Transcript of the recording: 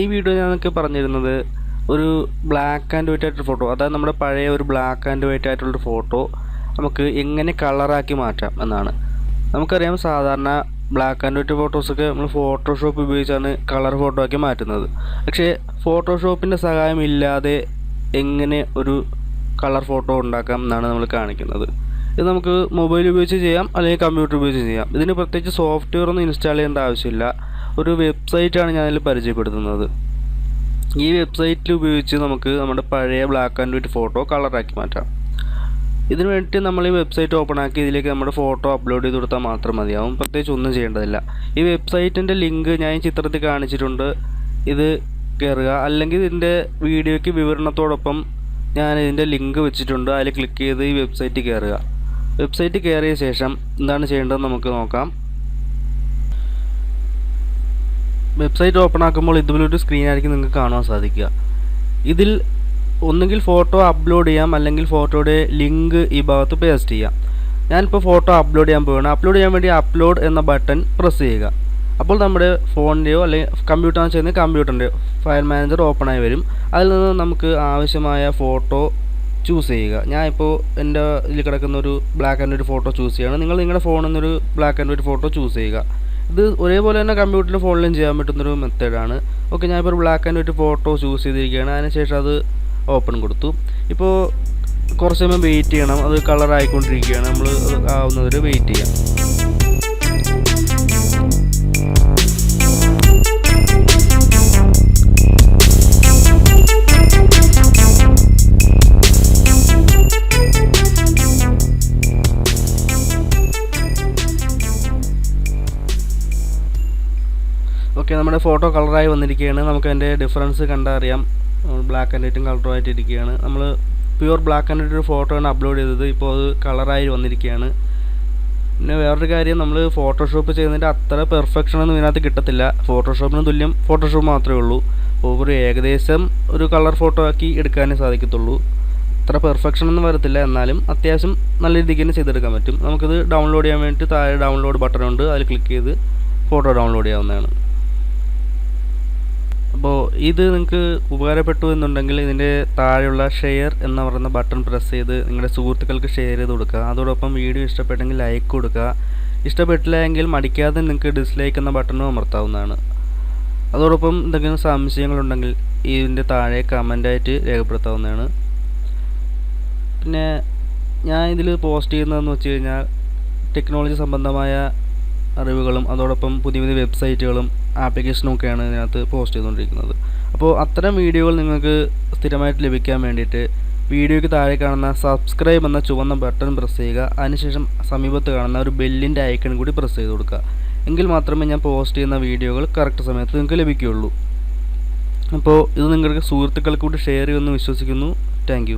ഈ വീഡിയോ ഞാൻ നിങ്ങൾക്ക് പറഞ്ഞിരുന്നത് ഒരു ബ്ലാക്ക് ആൻഡ് വൈറ്റ് ആയിട്ടൊരു ഫോട്ടോ അതായത് നമ്മുടെ പഴയ ഒരു ബ്ലാക്ക് ആൻഡ് വൈറ്റ് ആയിട്ടുള്ളൊരു ഫോട്ടോ നമുക്ക് എങ്ങനെ കളറാക്കി മാറ്റാം എന്നാണ്. നമുക്കറിയാം സാധാരണ ബ്ലാക്ക് ആൻഡ് വൈറ്റ് ഫോട്ടോസൊക്കെ നമ്മൾ ഫോട്ടോഷോപ്പ് ഉപയോഗിച്ചാണ് കളർ ഫോട്ടോ ആക്കി മാറ്റുന്നത്. പക്ഷേ ഫോട്ടോഷോപ്പിന്റെ സഹായം ഇല്ലാതെ എങ്ങനെ ഒരു കളർ ഫോട്ടോ ഉണ്ടാക്കാം എന്നാണ് നമ്മൾ കാണിക്കുന്നത്. ഇത് നമുക്ക് മൊബൈൽ ഉപയോഗിച്ച് ചെയ്യാം അല്ലെങ്കിൽ കമ്പ്യൂട്ടർ ഉപയോഗിച്ച് ചെയ്യാം. ഇതിന് പ്രത്യേകിച്ച് സോഫ്റ്റ്വെയർ ഒന്നും ഇൻസ്റ്റാൾ ചെയ്യേണ്ട ആവശ്യമില്ല. ഒരു വെബ്സൈറ്റാണ് ഞാനിൽ പരിചയപ്പെടുത്തുന്നത്. ഈ വെബ്സൈറ്റിൽ ഉപയോഗിച്ച് നമുക്ക് നമ്മുടെ പഴയ ബ്ലാക്ക് ആൻഡ് വൈറ്റ് ഫോട്ടോ കളറാക്കി മാറ്റാം. ഇതിനു വേണ്ടിയിട്ട് നമ്മൾ ഈ വെബ്സൈറ്റ് ഓപ്പൺ ആക്കി ഇതിലേക്ക് നമ്മുടെ ഫോട്ടോ അപ്ലോഡ് ചെയ്ത് കൊടുത്താൽ മാത്രം മതിയാവും. പ്രത്യേകിച്ച് ഒന്നും ചെയ്യേണ്ടതില്ല. ഈ വെബ്സൈറ്റിന്റെ ലിങ്ക് ഞാൻ ചിത്രത്തിൽ കാണിച്ചിട്ടുണ്ട്. ഇത് കയറുക അല്ലെങ്കിൽ ഇതിന്റെ വീഡിയോയ്ക്ക് വിവരണത്തോടൊപ്പം ഞാൻ ഇതിന്റെ ലിങ്ക് വെച്ചിട്ടുണ്ട്. അതിൽ ക്ലിക്ക് ചെയ്ത് ഈ വെബ്സൈറ്റ് കയറുക വെബ്സൈറ്റ് കയറിയ ശേഷം എന്താണ് ചെയ്യേണ്ടതെന്ന് നമുക്ക് നോക്കാം. വെബ്സൈറ്റ് ഓപ്പൺ ആക്കുമ്പോൾ ഇതുപോലൊരു സ്ക്രീൻ ആയിരിക്കും നിങ്ങൾക്ക് കാണാൻ സാധിക്കുക. ഇതിൽ ഒന്നുകിൽ ഫോട്ടോ അപ്ലോഡ് ചെയ്യാം അല്ലെങ്കിൽ ഫോട്ടോയുടെ ലിങ്ക് ഈ ഭാഗത്ത് പേസ്റ്റ് ചെയ്യാം. ഞാനിപ്പോൾ ഫോട്ടോ അപ്ലോഡ് ചെയ്യാൻ പോവുകയാണ് അപ്ലോഡ് ചെയ്യാൻ വേണ്ടി അപ്ലോഡ് എന്ന ബട്ടൺ പ്രസ് ചെയ്യുക. അപ്പോൾ നമ്മുടെ ഫോണിന്റെയോ അല്ലെങ്കിൽ കമ്പ്യൂട്ടർ ചെയ്യുന്ന കമ്പ്യൂട്ടറിന്റെ ഫയൽ മാനേജർ ഓപ്പൺ ആയി വരും. അതിൽ നിന്ന് നമുക്ക് ആവശ്യമായ ഫോട്ടോ ചൂസ് ചെയ്യുക. ഞാൻ ഇപ്പോൾ എന്റെ ഇതിൽ കിടക്കുന്ന ഒരു black and white photo choose ചെയ്യുകയാണ്. നിങ്ങൾ നിങ്ങളുടെ ഫോണിൽ നിന്നൊരു black and white photo choose ചെയ്യുക. ഇത് ഒരേപോലെ തന്നെ കമ്പ്യൂട്ടറിൽ ഫോണിലും ചെയ്യാൻ പറ്റുന്നൊരു മെത്തേഡാണ്. ഓക്കെ ഞാനിപ്പോൾ ഒരു black and white photo choose ചെയ്തിരിക്കുകയാണ്. അതിനുശേഷം അത് ഓപ്പൺ കൊടുത്തു. ഇപ്പോൾ കുറച്ച് സമയം വെയിറ്റ് ചെയ്യണം. അത് കളർ ആയിക്കൊണ്ടിരിക്കുകയാണ്. നമ്മൾ ആവുന്നവരെ വെയിറ്റ് ചെയ്യാം. ഓക്കെ നമ്മുടെ ഫോട്ടോ കളറായി വന്നിരിക്കുകയാണ്. നമുക്ക് അതിന്റെ ഡിഫറൻസ് കണ്ടറിയാം ബ്ലാക്ക് ആൻഡ് വൈറ്റും കളറുമായിട്ട് ഇരിക്കുകയാണ് നമ്മൾ പ്യുവർ ബ്ലാക്ക് ആൻഡ് വൈറ്റ് ഒരു ഫോട്ടോ ആണ് അപ്ലോഡ് ചെയ്തത്. ഇപ്പോൾ അത് കളറായി വന്നിരിക്കുകയാണ്. പിന്നെ വേറൊരു കാര്യം നമ്മൾ ഫോട്ടോഷോപ്പ് ചെയ്യുന്നതിന്റെ അത്ര പെർഫെക്ഷൻ ഒന്നും ഇതിനകത്ത് കിട്ടത്തില്ല. ഫോട്ടോഷോപ്പിന് തുല്യം ഫോട്ടോഷോപ്പ് മാത്രമേ ഉള്ളൂ. ഒരു ഏകദേശം ഒരു കളർ ഫോട്ടോ ആക്കി എടുക്കാനേ സാധിക്കത്തുള്ളൂ. അത്ര പെർഫെക്ഷൻ ഒന്നും വരത്തില്ല. എന്നാലും അത്യാവശ്യം നല്ല രീതിക്ക് തന്നെ ചെയ്തെടുക്കാൻ പറ്റും. നമുക്കിത് ഡൗൺലോഡ് ചെയ്യാൻ വേണ്ടിയിട്ട് താഴെ ഡൗൺലോഡ് ബട്ടൺ ഉണ്ട്. അതിൽ ക്ലിക്ക് ചെയ്ത് ഫോട്ടോ ഡൗൺലോഡ് ചെയ്യാവുന്നതാണ്. ഇത് നിങ്ങൾക്ക് ഉപകാരപ്പെട്ടു എന്നുണ്ടെങ്കിൽ ഇതിന്റെ താഴെയുള്ള ഷെയർ എന്ന് പറയുന്ന ബട്ടൺ പ്രസ് ചെയ്ത് നിങ്ങളുടെ സുഹൃത്തുക്കൾക്ക് ഷെയർ ചെയ്ത് കൊടുക്കുക. അതോടൊപ്പം വീഡിയോ ഇഷ്ടപ്പെട്ടെങ്കിൽ ലൈക്ക് കൊടുക്കുക. ഇഷ്ടപ്പെട്ടില്ല എങ്കിൽ മടിക്കാതെ നിങ്ങൾക്ക് ഡിസ്ലൈക്ക് എന്ന ബട്ടണും അമർത്താവുന്നതാണ്. അതോടൊപ്പം എന്തെങ്കിലും സംശയങ്ങളുണ്ടെങ്കിൽ ഇതിന്റെ താഴെ കമന്റായിട്ട് രേഖപ്പെടുത്താവുന്നതാണ്. പിന്നെ ഞാൻ ഇതിൽ പോസ്റ്റ് ചെയ്യുന്നതെന്ന് വെച്ച് കഴിഞ്ഞാൽ ടെക്നോളജി സംബന്ധമായ അറിവുകളും അതോടൊപ്പം പുതിയ പുതിയ വെബ്സൈറ്റുകളും ആപ്ലിക്കേഷനും ഒക്കെയാണ് ഇതിനകത്ത് പോസ്റ്റ് ചെയ്തുകൊണ്ടിരിക്കുന്നത്. അപ്പോൾ അത്തരം വീഡിയോകൾ നിങ്ങൾക്ക് സ്ഥിരമായിട്ട് ലഭിക്കാൻ വേണ്ടിയിട്ട് വീഡിയോയ്ക്ക് താഴെ കാണുന്ന സബ്സ്ക്രൈബ് എന്ന ചുവന്ന ബട്ടൺ പ്രസ് ചെയ്യുക. അതിനുശേഷം സമീപത്ത് കാണുന്ന ഒരു ബെല്ലിന്റെ ഐക്കൺ കൂടി പ്രസ് ചെയ്ത് കൊടുക്കുക. എങ്കിൽ മാത്രമേ ഞാൻ പോസ്റ്റ് ചെയ്യുന്ന വീഡിയോകൾ കറക്റ്റ് സമയത്ത് നിങ്ങൾക്ക് ലഭിക്കുകയുള്ളൂ. അപ്പോൾ ഇത് നിങ്ങൾക്ക് സുഹൃത്തുക്കൾക്ക് കൂടി ഷെയർ ചെയ്യുമെന്ന് വിശ്വസിക്കുന്നു. താങ്ക്